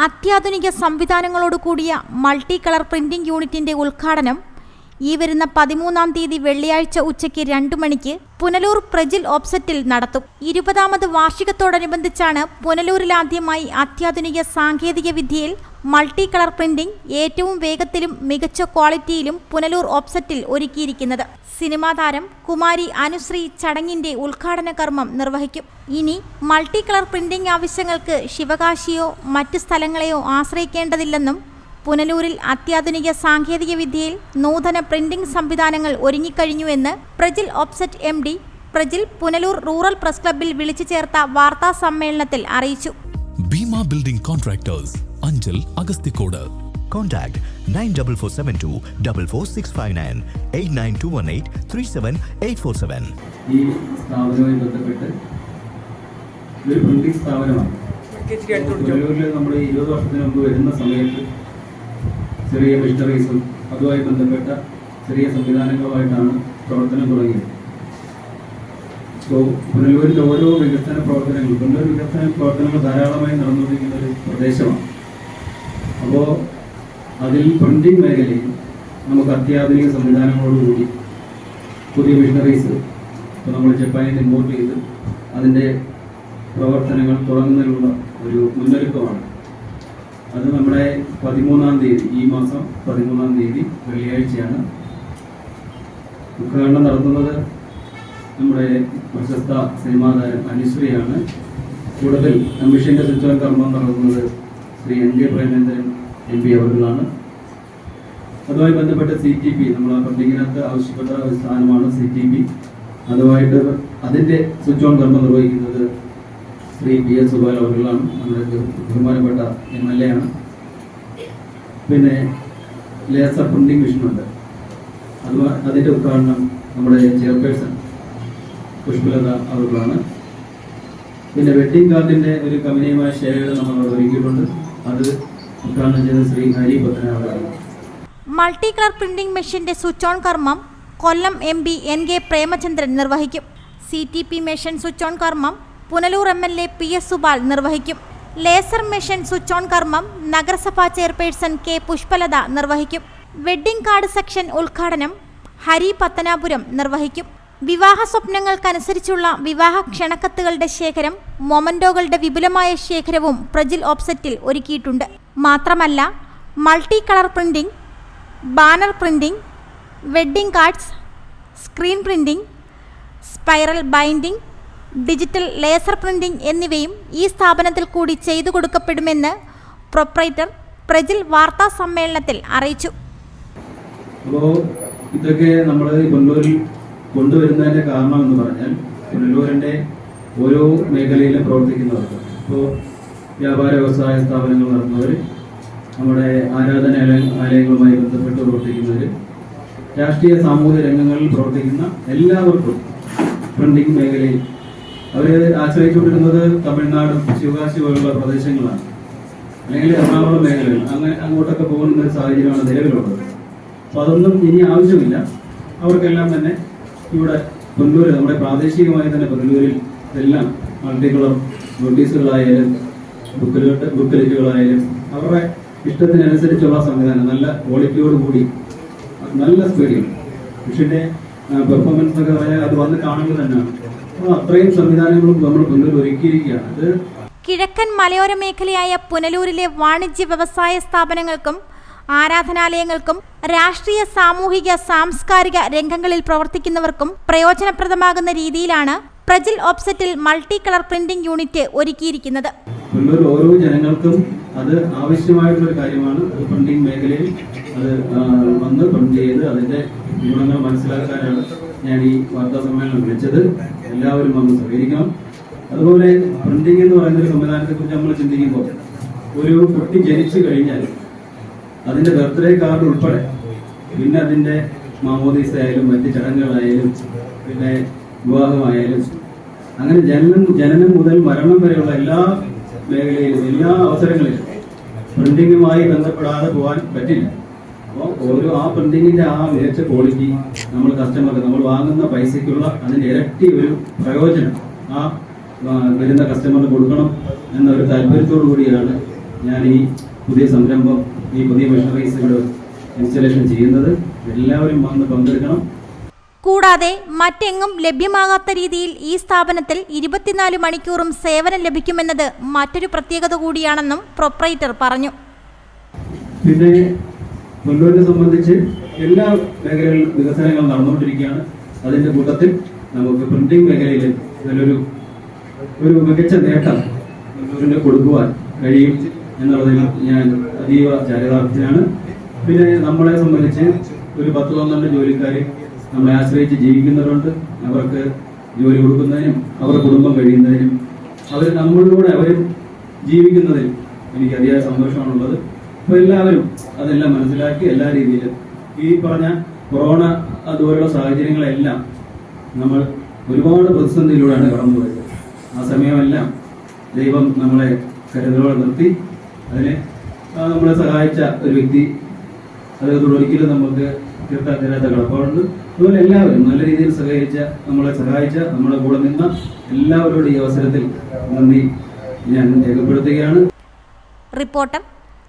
അത്യാധുനിക സംവിധാനങ്ങളോട് കൂടിയ multi colour printing യൂണിറ്റിന്റെ ഉദ്ഘാടനം ഈ വരുന്ന പതിമൂന്നാം തീയതി വെള്ളിയാഴ്ച ഉച്ചയ്ക്ക് രണ്ടു മണിക്ക് പുനലൂർ പ്രജിൽ ഓപ്സെറ്റിൽ നടത്തും. ഇരുപതാമത് വാർഷികത്തോടനുബന്ധിച്ചാണ് പുനലൂരിലാദ്യമായി അത്യാധുനിക സാങ്കേതിക വിദ്യയിൽ മൾട്ടി കളർ പ്രിന്റിംഗ് ഏറ്റവും വേഗത്തിലും മികച്ച ക്വാളിറ്റിയിലും പുനലൂർ ഓപ്സെറ്റിൽ ഒരുക്കിയിരിക്കുന്നത്. സിനിമാ താരം കുമാരി അനുശ്രീ ചടങ്ങിന്റെ ഉദ്ഘാടന കർമ്മം നിർവഹിക്കും. ഇനി മൾട്ടി കളർ പ്രിന്റിംഗ് ആവശ്യങ്ങൾക്ക് ശിവകാശിയോ മറ്റ് സ്ഥലങ്ങളെയോ ആശ്രയിക്കേണ്ടതില്ലെന്നും പുനലൂരിൽ അത്യാധുനിക സാങ്കേതിക വിദ്യയിൽ നൂതന പ്രിന്റിംഗ് സംവിധാനങ്ങൾ ഒരുങ്ങിക്കഴിഞ്ഞുവെന്ന് Prajil offset M D Prajil Punalur rural press ക്ലബ്ബിൽ വിളിച്ചു ചേർത്ത വാർത്താ സമ്മേളനത്തിൽ അറിയിച്ചു. Bhima building contractors Anchal Agasthikode Contact 94472 44659 89218 37847. ഈ സ്ഥാപനവുമായി ബന്ധപ്പെട്ട് ഒരു പ്രിന്റിംഗ് സ്ഥാപനമാണ്. നമ്മൾ ഇരുപത് വർഷത്തിന് മുമ്പ് വരുന്ന സമയത്ത് ചെറിയ മിഷണറീസും അതുമായി ബന്ധപ്പെട്ട ചെറിയ സംവിധാനങ്ങളുമായിട്ടാണ് പ്രവർത്തനം തുടങ്ങിയത്. പുനലൂരിന്റെ ഓരോ വികസന പ്രവർത്തനങ്ങൾ പുനലൂർ വികസന പ്രവർത്തനങ്ങൾ ധാരാളമായി നടന്നുകൊണ്ടിരിക്കുന്ന ഒരു പ്രദേശമാണ്. അപ്പോൾ അതിൽ പ്രിന്റിംഗ് മേഖലയിൽ നമുക്ക് അത്യാധുനിക സംവിധാനങ്ങളോടുകൂടി പുതിയ മിഷണറീസ് ഇപ്പോൾ നമ്മൾ ജപ്പാനിൽ ഇമ്പോർട്ട് ചെയ്ത് അതിന്റെ പ്രവർത്തനങ്ങൾ തുടങ്ങുന്നതിനുള്ള ഒരു മുന്നൊരുക്കമാണ്. അത് നമ്മുടെ പതിമൂന്നാം തീയതി ഈ മാസം പതിമൂന്നാം തീയതി വെള്ളിയാഴ്ചയാണ് ഉദ്ഘാടനം നടത്തുന്നത്. നമ്മുടെ പ്രശസ്ത സിനിമാ താരം അനുശ്രീയാണ്. കൂടുതൽ കമ്മീഷന്റെ ശുചിത്വ കർമ്മം നടത്തുന്നത് Shri N K Premachandran M P അവർകളാണ് അതുമായി ബന്ധപ്പെട്ട സി ടി പി നമ്മൾ പബ്ലിക്കിനകത്ത് ആവശ്യപ്പെട്ട ഒരു സ്ഥാനമാണ് സി ടി പി. അതുമായിട്ട് അതിന്റെ സ്വിച്ച് ഓൺ കർമ്മം നിർവഹിക്കുന്നത് ശ്രീ പി എസ് സുബാൽ അവർകളാണ് നമ്മുടെ ബഹുമാനപ്പെട്ട എം എൽ എ ആണ്. പിന്നെ ലേസർ പ്രിന്റിംഗ് മെഷീനുണ്ട് അത് അതിന്റെ ഉദ്ഘാടനം നമ്മുടെ ചെയർപേഴ്സൺ പുഷ്പലത അവർക്കാണ് പിന്നെ വെഡിങ് കാർഡിന്റെ ഒരു കമ്പനിയുമായ ശേഖരം നമ്മൾ അവിടെ ഒരുക്കിയിട്ടുണ്ട്. അത് ഉദ്ഘാടനം ചെയ്ത ശ്രീ ഹരി പത്തനാഭരാണ് മൾട്ടി കളർ പ്രിന്റിംഗ് മെഷീന്റെ സ്വിച്ച് ഓൺ കർമ്മം Kollam M P N K Premachandran നിർവഹിക്കും. C T P machine switch on കർമ്മം Punalur M L A P S Subal നിർവഹിക്കും. ലേസർ മെഷീൻ സ്വിച്ച് ഓൺ കർമ്മം നഗരസഭാ ചെയർപേഴ്സൺ കെ പുഷ്പലത നിർവഹിക്കും. വെഡ്ഡിംഗ് കാർഡ് സെക്ഷൻ ഉദ്ഘാടനം ഹരി പത്തനാപുരം നിർവഹിക്കും. വിവാഹ സ്വപ്നങ്ങൾക്കനുസരിച്ചുള്ള വിവാഹ ക്ഷണക്കത്തുകളുടെ ശേഖരം മൊമന്റോകളുടെ വിപുലമായ ശേഖരവും പ്രജിൽ ഓപ്സെറ്റിൽ ഒരുക്കിയിട്ടുണ്ട്. മാത്രമല്ല multi colour printing banner printing wedding cards screen printing spiral binding digital laser printing എന്നിവയും ഈ സ്ഥാപനത്തിൽ കൂടി ചെയ്തു കൊടുക്കപ്പെടുമെന്ന് പ്രൊപ്രൈറ്റർ പ്രജിൽ വാർത്താ സമ്മേളനത്തിൽ അറിയിച്ചു. അപ്പോൾ ഇതൊക്കെ നമ്മൾ കൊണ്ടൂരിൽ കൊണ്ടുവരുന്നതിന്റെ കാരണം എന്ന് പറഞ്ഞാൽ കൊല്ലൂരിന്റെ ഓരോ മേഖലയിലും പ്രവർത്തിക്കുന്നവർക്ക്. ഇപ്പോൾ വ്യാപാര വ്യവസായ സ്ഥാപനങ്ങൾ നടത്തുന്നവർ നമ്മുടെ ആരാധനാലയ ആലയങ്ങളുമായി ബന്ധപ്പെട്ട് പ്രവർത്തിക്കുന്നവർ രാഷ്ട്രീയ സാമൂഹിക രംഗങ്ങളിൽ പ്രവർത്തിക്കുന്ന എല്ലാവർക്കും പ്രിന്റിംഗ് മേഖലയിൽ അവർ ആശ്രയിച്ചുകൊണ്ടിരുന്നത് തമിഴ്നാടും ശിവകാശി പോലുള്ള പ്രദേശങ്ങളാണ്. അല്ലെങ്കിൽ എറണാകുളം മേഖലകൾ അങ്ങനെ അങ്ങോട്ടൊക്കെ പോകുന്ന ഒരു സാഹചര്യമാണ് നിലവിലുള്ളത്. അപ്പോൾ അതൊന്നും ഇനി ആവശ്യമില്ല. അവർക്കെല്ലാം തന്നെ ഇവിടെ പുനലൂർ നമ്മുടെ പ്രാദേശികമായി തന്നെ പുനലൂരിൽ എല്ലാം മൾട്ടി കളർ നോട്ടീസുകളായാലും ബുക്കിലുകളുടെ ബുക്കിലേറ്റുകളായാലും അവരുടെ ഇഷ്ടത്തിനനുസരിച്ചുള്ള സംവിധാനം നല്ല ക്വാളിറ്റിയോടുകൂടി നല്ല സ്പീഡിൽ. പക്ഷേ പെർഫോമൻസ് ഒക്കെ പറയാൻ അത് വന്ന് കാണുമ്പോൾ തന്നെയാണ് അപ്പോൾ അത്രയും സംവിധാനങ്ങളും നമ്മൾ മുന്നിൽ ഒരുക്കിയിരിക്കുകയാണ്. അത് കിഴക്കൻ മലയോര മേഖലയായ പുനലൂരിലെ വാണിജ്യ വ്യവസായ സ്ഥാപനങ്ങൾക്കും ആരാധനാലയങ്ങൾക്കും രാഷ്ട്രീയ സാമൂഹിക സാംസ്കാരിക രംഗങ്ങളിൽ പ്രവർത്തിക്കുന്നവർക്കും പ്രയോജനപ്രദമാകുന്ന രീതിയിലാണ് പ്രജിൽ ഓപ്സെറ്റിൽ മൾട്ടി കളർ പ്രിന്റിംഗ് യൂണിറ്റ് ഒരുക്കിയിരിക്കുന്നത്. ഓരോ ജനങ്ങൾക്കും അത് ആവശ്യമായിട്ടുള്ള കാര്യമാണ്. പ്രിന്റിംഗ് മേഖലയിൽ അത് വന്ന് പ്രിന്റ് ചെയ്ത് അതിന്റെ ഗുണങ്ങൾ മനസ്സിലാക്കാനാണ് ഞാൻ ഈ വാർത്താ സമ്മേളനം വിളിച്ചത്. എല്ലാവരും വന്ന് സഹകരിക്കണം. അതുപോലെ പ്രിന്റിംഗ് എന്ന് പറയുന്ന ഒരു സംവിധാനത്തെ കുറിച്ച് നമ്മൾ ചിന്തിക്കുമ്പോൾ ഒരു കുട്ടി ജനിച്ചു കഴിഞ്ഞാൽ അതിന്റെ ബർത്ത്ഡേ കാർഡ് ഉൾപ്പെടെ പിന്നെ അതിന്റെ മാമോദീസ ആയാലും മറ്റ് ചടങ്ങുകളായാലും പിന്നെ വിവാഹമായാലും അങ്ങനെ ജനനം ജനനം മുതൽ മരണം വരെയുള്ള എല്ലാ മേഖലയിലും എല്ലാ അവസരങ്ങളിലും പ്രിന്റിങ്ങുമായി ബന്ധപ്പെടാതെ പോകാൻ പറ്റില്ല. അപ്പോൾ ഓരോ ആ പ്രിന്റിങ്ങിന്റെ ആ മികച്ച ക്വാളിറ്റി നമ്മൾ കസ്റ്റമർക്ക് നമ്മൾ വാങ്ങുന്ന പൈസയ്ക്കുള്ള അതിന്റെ ഇരട്ടി ഒരു പ്രയോജനം ആ വരുന്ന കസ്റ്റമറിന് കൊടുക്കണം എന്ന ഒരു താല്പര്യത്തോടു കൂടിയാണ് ഞാൻ ഈ പുതിയ സംരംഭം ഈ പുതിയ മെഷറൈസുകൾ ഇൻസ്റ്റലേഷൻ ചെയ്യുന്നത്. എല്ലാവരും വന്ന് പങ്കെടുക്കണം. കൂടാതെ മറ്റെങ്ങും ലഭ്യമാകാത്ത രീതിയിൽ ഈ സ്ഥാപനത്തിൽ ഇരുപത്തിനാല് മണിക്കൂറും സേവനം ലഭിക്കുമെന്നത് മറ്റൊരു പ്രത്യേകത കൂടിയാണെന്നും പ്രൊപ്രൈറ്റർ പറഞ്ഞു. പിന്നെ മുന്നോട്ട് സംബന്ധിച്ച് എല്ലാ മേഖലകളിലും വികസനങ്ങൾ നടന്നുകൊണ്ടിരിക്കുകയാണ്. അതിന്റെ കൂട്ടത്തിൽ നമുക്ക് പ്രിന്റിംഗ് മേഖലയിൽ നല്ലൊരു ഒരു മികച്ച നേട്ടം കൊല്ലൂരിന് കൊടുക്കുവാൻ കഴിയും എന്നുള്ളതിൽ ഞാൻ അതീവ ചാരിതാർത്ഥ്യമാണ് പിന്നെ നമ്മളെ സംബന്ധിച്ച് ഒരു പത്ത് പന്ത്രണ്ട് ജോലിക്കാർ നമ്മളെ ആശ്രയിച്ച് ജീവിക്കുന്നവരുണ്ട്. അവർക്ക് ജോലി കൊടുക്കുന്നതിനും അവരുടെ കുടുംബം കഴിയുന്നതിനും അവർ നമ്മളിലൂടെ അവർ ജീവിക്കുന്നതിൽ എനിക്ക് അതിയായ സന്തോഷമാണുള്ളത്. അപ്പോൾ എല്ലാവരും അതെല്ലാം മനസ്സിലാക്കി എല്ലാ രീതിയിലും. ഈ പറഞ്ഞ കൊറോണ അതുപോലുള്ള സാഹചര്യങ്ങളെല്ലാം നമ്മൾ ഒരുപാട് പ്രതിസന്ധിയിലൂടെയാണ് കടന്നു പോയത് ആ സമയമെല്ലാം ദൈവം നമ്മളെ കരുതലോടെ നിർത്തി. അതിനെ നമ്മളെ സഹായിച്ച ഒരു വ്യക്തി അത് ഒരിക്കലും നമുക്ക് തീർത്താൻ തരാത്ത കടപ്പാടുണ്ട്. അതുപോലെ എല്ലാവരും നല്ല രീതിയിൽ സഹകരിച്ച നമ്മളെ സഹായിച്ച നമ്മുടെ കൂടെ നിന്ന എല്ലാവരോടും ഈ അവസരത്തിൽ നന്ദി ഞാൻ രേഖപ്പെടുത്തുകയാണ്. Reporter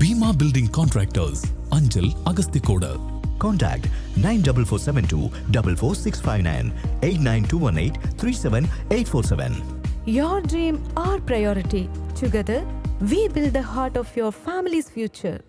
Bhima building contractors Anchal Agasthikode Contact 94472 44659 89218 37847. Your dream, our priority. Together, we build the heart of your family's future.